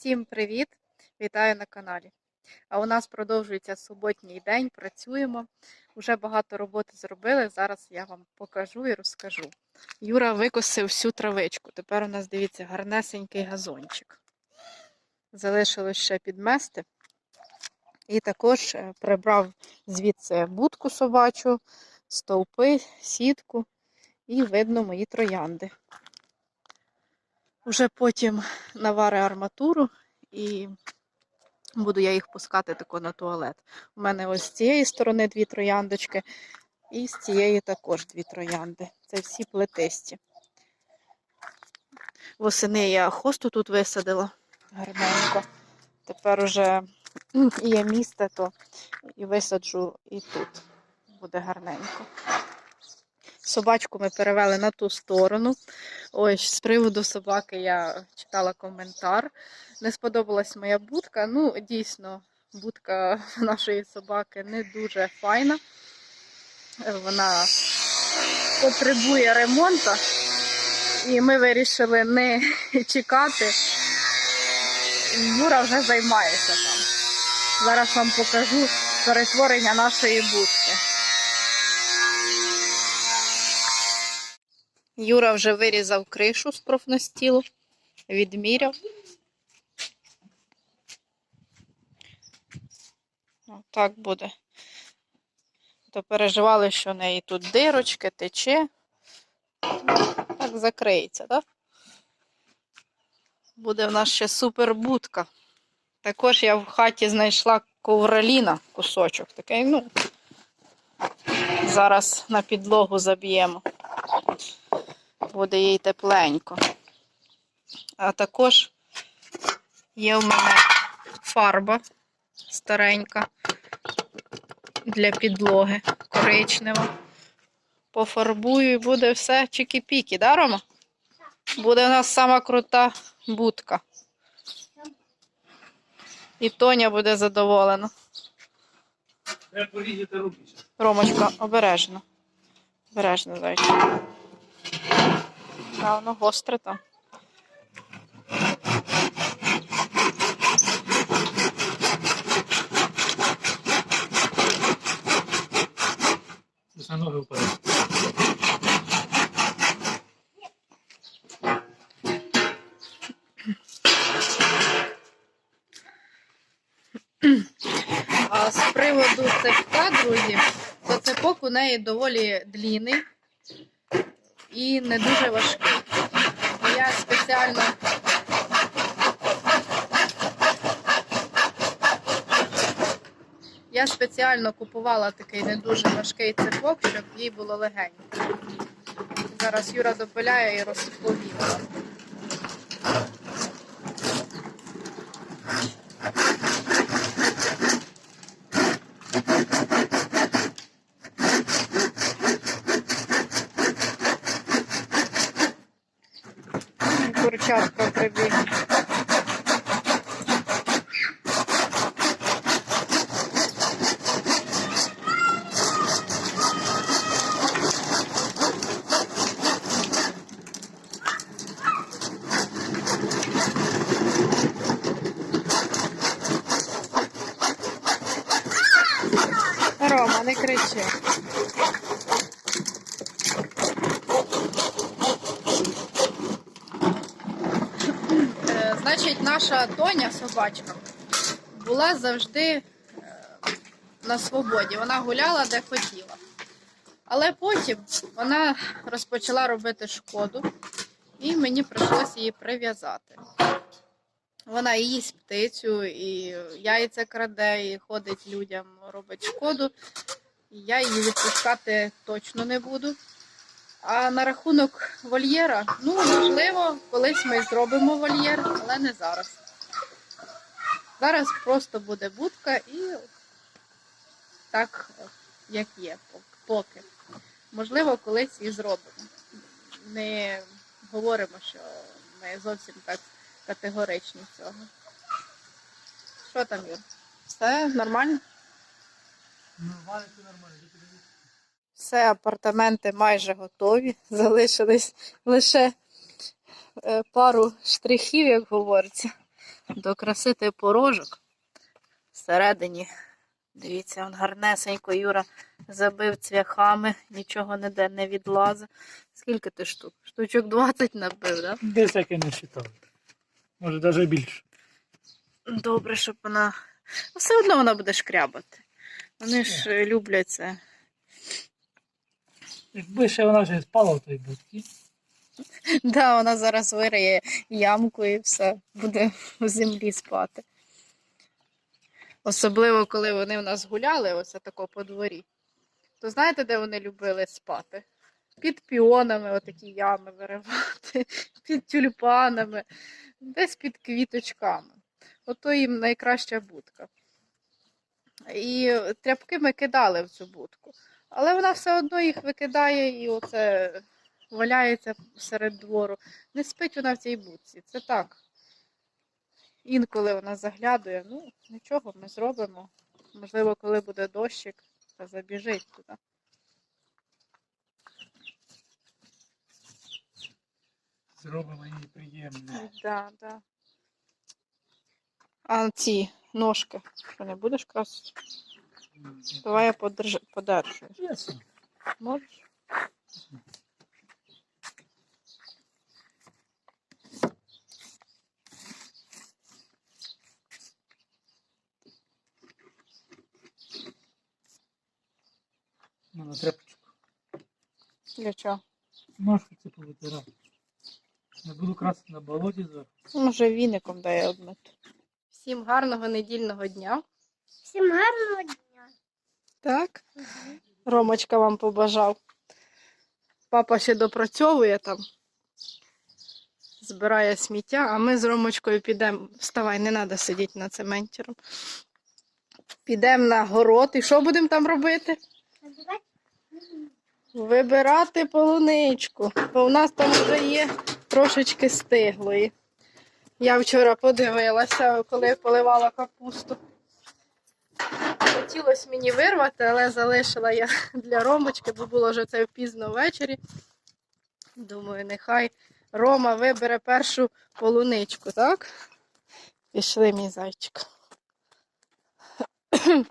Всім привіт! Вітаю на каналі. А у нас продовжується суботній день, працюємо. Уже багато роботи зробили. Зараз я вам покажу і розкажу. Юра викосив всю травичку. Тепер у нас, дивіться, гарнесенький газончик. Залишилось ще підмести. І також е, прибрав звідси будку собачу, стовпи, сітку і видно мої троянди. Уже потім навари арматуру і буду я їх пускати тако на туалет. У мене ось з цієї сторони дві трояндочки, і з цієї також дві троянди. Це всі плетисті. Восени я хосту тут висадила гарненько. Тепер уже є місце, то і висаджу і тут. Буде гарненько. Собачку ми перевели на ту сторону. Ось з приводу собаки я читала коментар. Не сподобалась моя будка. Ну, дійсно, будка нашої собаки не дуже файна. Вона потребує ремонту. І ми вирішили не чекати. Юра вже займається там. Зараз вам покажу перетворення нашої будки. Юра вже вирізав кришу з профнастілу, відміряв. Так буде. То переживали, що в неї тут дирочки, тече. Так закриється, так? Буде в нас ще супербудка. Також я в хаті знайшла ковроліна кусочок. Такий, ну, зараз на підлогу заб'ємо буде їй тепленько. А також є в мене фарба старенька для підлоги коричнева. Пофарбую і буде все чики-піки, да, Рома? Буде у нас сама крута будка. І Тоня буде задоволена. Треба порізати руки. Ромочка, обережно. Обережно, зайчик. А воно гостре там. Це ноги вперед. З приводу цепка, друзі, то цепок у неї доволі длінний і не дуже важкий. Я спеціально я спеціально купувала такий не дуже важкий цепок, щоб їй було легенько. Зараз Юра допиляє і розповім. Вам. Курчатка прибіг. Рома, не кричи. Е, Значить, наша Тоня, собачка, була завжди е, на свободі. Вона гуляла де хотіла. Але потім вона розпочала робити шкоду, і мені прийшлося її прив'язати. Вона і їсть птицю, і яйця краде, і ходить людям, робить шкоду. Я її відпускати точно не буду. А на рахунок вольєра, ну, можливо, колись ми зробимо вольєр, але не зараз. Зараз просто буде будка і так, як є, поки. Можливо, колись і зробимо. Не говоримо, що ми зовсім так категоричні цього. Що там, Юр? Все нормально? Ну, валиться нормально. Все, апартаменти майже готові. Залишились лише пару штрихів, як говориться. до краси порожок. Всередині, дивіться, он гарнесенько Юра забив цвяхами, нічого ніде не відлазить. Скільки ти штук? Штучок 20 набив, да? Десь я не вважав. Може навіть більше. Добре, щоб вона. Ну, Все одно вона буде шкрябати. Вони ж е, люблять це. Якби ще вона вже спала в той будці. Да, вона зараз вириє ямку і все, буде в землі спати. Особливо, коли вони в нас гуляли, оце тако по дворі. То знаєте, де вони любили спати? Під піонами отакі ями виривати, під тюльпанами, десь під квіточками. Ото їм найкраща будка. І тряпки ми кидали в цю будку. Але вона все одно їх викидає і оце валяється серед двору. Не спить вона в цій будці. Це так. Інколи вона заглядує. Ну, нічого, ми зробимо. Можливо, коли буде дощик, то забіжить туди. Зробимо їй приємно. Да, да. А ці ножки, що не будеш красити? Давай я подерж... подержу. Ясно. Можеш? Ну, на тряпочку. Для чого? Ножку це повитирати. Не буду красити на болоті зверху. Може, віником дай обмити. Всім гарного недільного дня. Всім гарного дня. Так? Ромочка вам побажав. Папа ще допрацьовує там, збирає сміття, а ми з Ромочкою підемо. Вставай, не треба сидіти на цементіром. Підемо на город. І що будемо там робити? Вибирати полуничку. Бо в нас там вже є трошечки стиглої. Я вчора подивилася, коли поливала капусту. Хотілося мені вирвати, але залишила я для Ромочки, бо було вже це пізно ввечері. Думаю, нехай Рома вибере першу полуничку, так? Пішли, мій зайчик.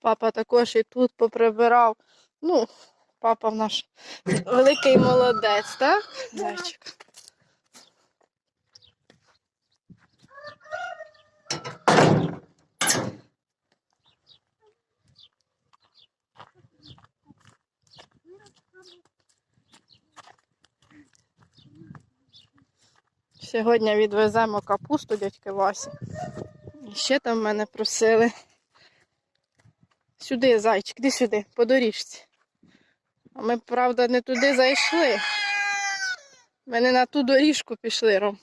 Папа також і тут поприбирав. Ну, папа в наш великий молодець, так? Зайчик. Сьогодні відвеземо капусту дядьки Васі. І ще там мене просили. Сюди, зайчик, іди сюди, по доріжці. А ми, правда, не туди зайшли. Ми не на ту доріжку пішли, Ром.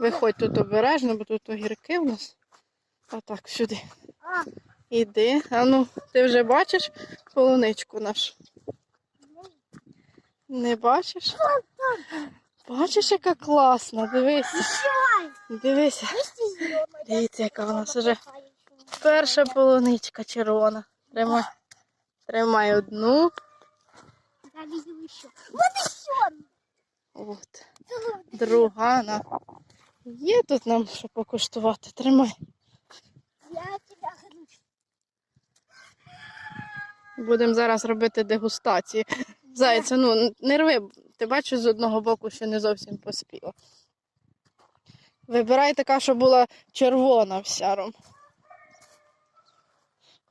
Виходь тут обережно, бо тут огірки у нас. Отак, сюди. Іди. А ну, ти вже бачиш полуничку нашу? Не бачиш? Бачиш, яка класна, дивися. Дивися. Дивіться, яка у нас вже перша полуничка червона. Тримай. Тримай одну. Я видел еще. Вот еще. От. Друга. На. Є тут нам що покуштувати. Тримай. Я тебя хочу. Будемо зараз робити дегустації. Зайця, ну не рви, ти бачиш з одного боку, що не зовсім поспіла. Вибирай така, що була червона вся Ром.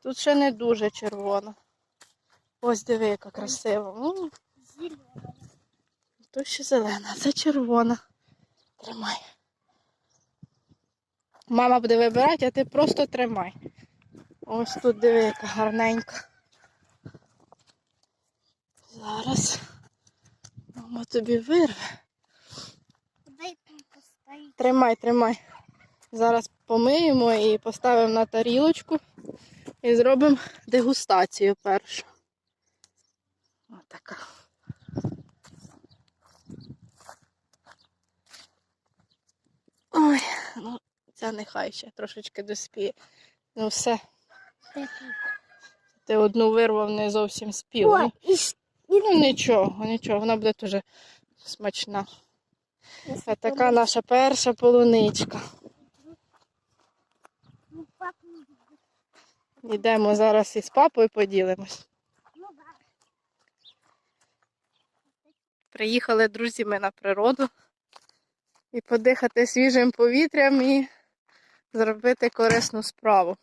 Тут ще не дуже червона. Ось диви, яка красива. М, Зеленая. То ще зелена, це червона. Тримай. Мама буде вибирати, а ти просто тримай. Ось тут диви, яка гарненька. Зараз мама тобі вирве. Тримай, тримай. Зараз помиємо і поставимо на тарілочку і зробимо дегустацію першу. Отака. Ой, ну це нехай ще трошечки доспіє. Ну все. Ти одну вирвав не зовсім спів. Ну нічого, нічого, вона буде дуже смачна. Це така наша перша полуничка. Йдемо зараз із папою поділимось. Приїхали друзі ми на природу і подихати свіжим повітрям і зробити корисну справу.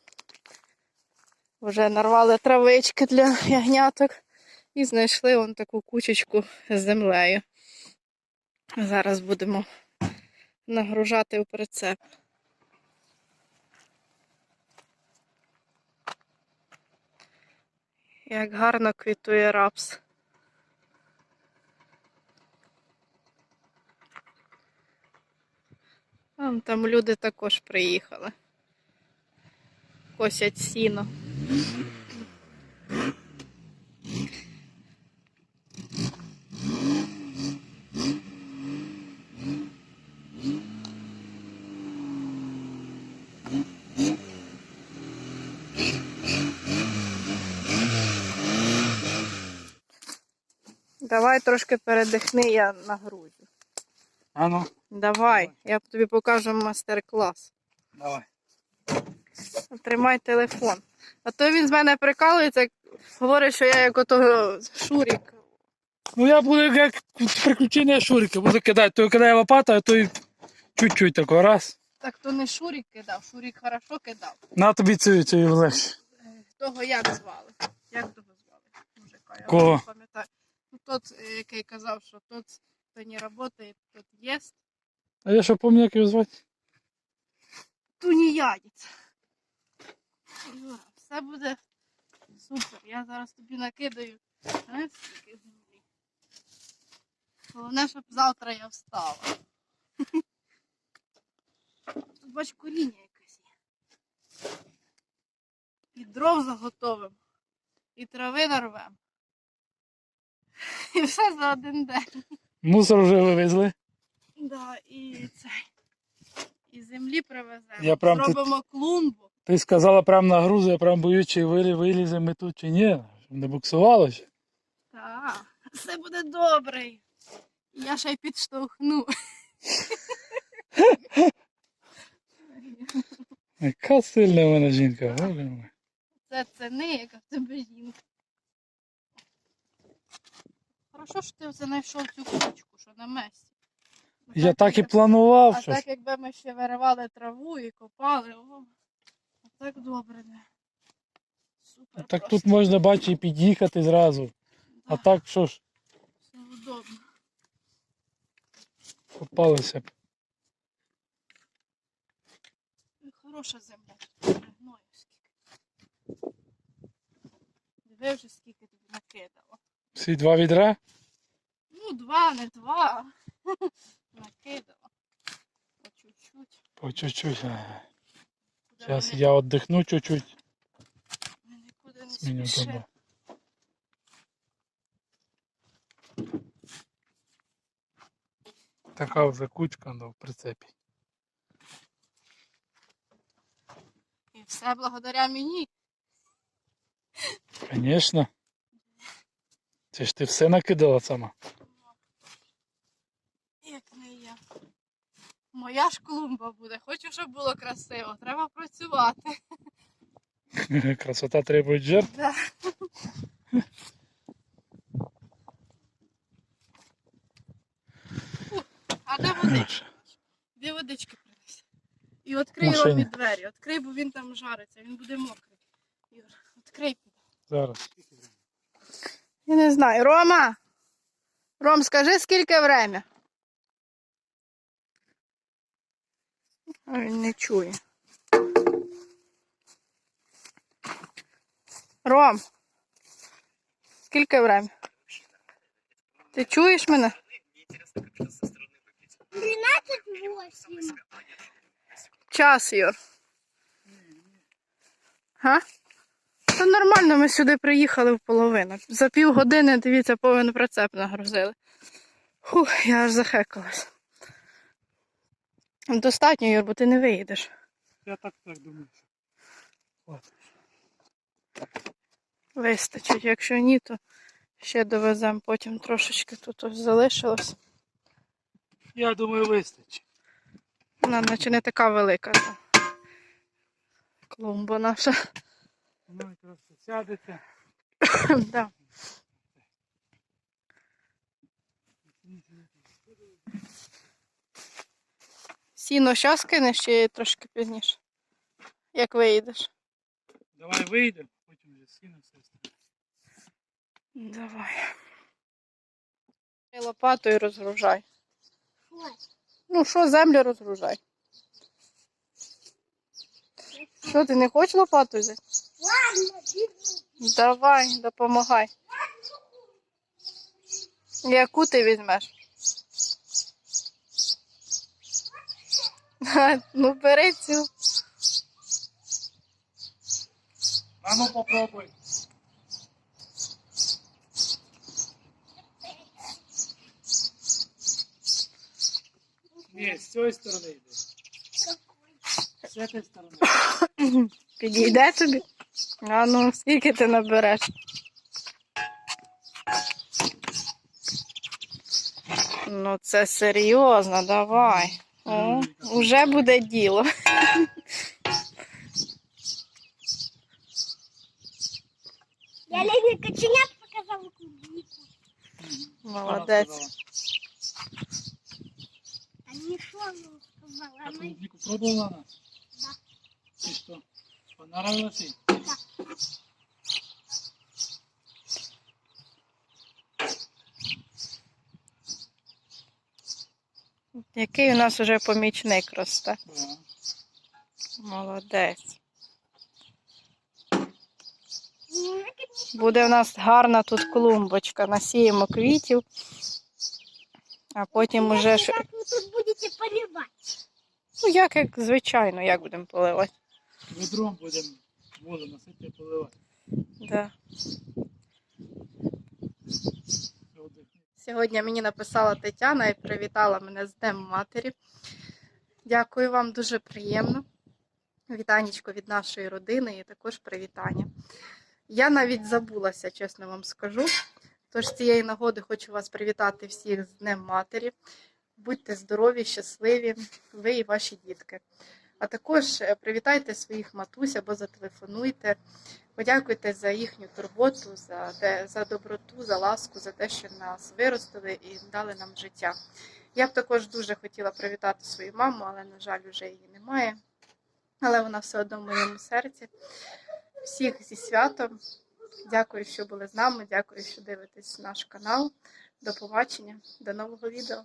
Вже нарвали травички для ягняток і знайшли вон таку кучечку з землею. Зараз будемо нагружати у прицеп. Як гарно квітує рапс. Там, там люди також приїхали. Косять сіно. Давай трошки передихни, я нагрузю. А ну, Давай, я тобі покажу майстер-клас. давай. Тримай телефон. А то він з мене прикалується, говорить, що я як ото Шурік. Ну я буду як приключення Шурика, буду кидати. То кидає лопата, а то й чуть-чуть тако раз. Так то не Шурік кидав, Шурік хорошо кидав. На тобі цю цю легше. Того як звали? Як того звали? Мужика, я Кого? не пам'ятаю. Ну, тот, е, який казав, що тот, хто не працює, тот єсть. А я що пам'ятаю, як його звати? Туніядець. Юра, все буде супер. Я зараз тобі накидаю. Знаєш, скільки землі. Головне, щоб завтра я встала. Тут бач коріння якесь є. І дров заготовим, і трави нарвем. І все за один день. Мусор вже вивезли. Да, і це. І землі привеземо. Я прям Зробимо клумбу. Ти сказала прям на грузу, я прям боюсь, чи вилі- виліземо ми тут, чи ні. Щоб не буксувало ще. Так, все буде добре. Я ще й підштовхну. Яка сильна вона жінка, боже мой. Це ціни, яка в тебе жінка. Хорошо, що ж ти знайшов цю кучку, що на місці. А Я так і планував. А щось. так якби ми ще виривали траву і копали, о, а так добре не. Супер. Так просто. тут можна бачити і під'їхати зразу. А Да, так що ж, все удобно. попалося б. Хороша земля. Гною скільки. Диви вже скільки тобі накидало. Всі два відра? Ну, два, не два. Накидала. По чуть-чуть. По чуть-чуть. Зараз я віддихну чуть-чуть. Нікуди не Зміню спішимо. Така вже кучка ну, в прицепі. І все благодаря мені. Звісно. Це ж ти все накидала сама. Як не я. Моя ж клумба буде. Хочу, щоб було красиво. Треба працювати. Красота требує жертв. Да. А де водичка? Дві водички принеси. І відкрий. Ромі двері. Відкрий, бо він там жариться, він буде мокрий. Юр, відкрий. Зараз. Я не знаю. Рома! Ром, скажи, скільки время? А він не чує. Ром! Скільки время? Ти чуєш мене? 13-8. Час, Юр. Га? Та нормально, ми сюди приїхали в половину. За півгодини, дивіться, повен прицеп нагрузили. Фух, я аж захекалась. Достатньо, Юр, бо ти не виїдеш. Я так так думаю. Вистачить. Якщо ні, то ще довеземо потім трошечки тут ось залишилось. Я думаю, вистачить. Вона наче не така велика. та Клумба наша. Ну, якраз сядете. да. Сіно щас кинеш чи трошки пізніше? Як виїдеш? Давай вийдемо, потім вже сіно все. Давай. І розгружай. Ну що, землю розгружай. Що, ти не хочеш лопату взяти? Давай, допомагай. Яку ти візьмеш? Ну, бери цю. А ну попробуй. Ні, з цієї сторони йде. З цієї сторони. Підійде тобі? А ну, скільки ти набереш? Ну, це серйозно, давай. О, вже буде діло. Я Лені коченят показала клубнику. Молодець. А не що вона сказала? А клубнику пробувала? Да. І що? Понравилось їй? Який у нас уже помічник росте. Молодець. Буде в нас гарна тут клумбочка. Насіємо квітів, а потім уже. Как вы тут будете поливать? Ну, як, як звичайно, як будемо поливати. Ведром будемо воду носити поливати. Да. Сьогодні мені написала Тетяна і привітала мене з Днем Матері. Дякую вам, дуже приємно. Вітанечко від нашої родини і також привітання. Я навіть забулася, чесно вам скажу. Тож з цієї нагоди хочу вас привітати всіх з Днем Матері. Будьте здорові, щасливі, ви і ваші дітки. А також е, привітайте своїх матусь або зателефонуйте. Подякуйте за їхню турботу, за, те, за доброту, за ласку, за те, що нас виростили і дали нам життя. Я б також дуже хотіла привітати свою маму, але, на жаль, вже її немає. Але вона все одно в моєму серці. Всіх зі святом. Дякую, що були з нами. Дякую, що дивитесь наш канал. До побачення, до нового відео.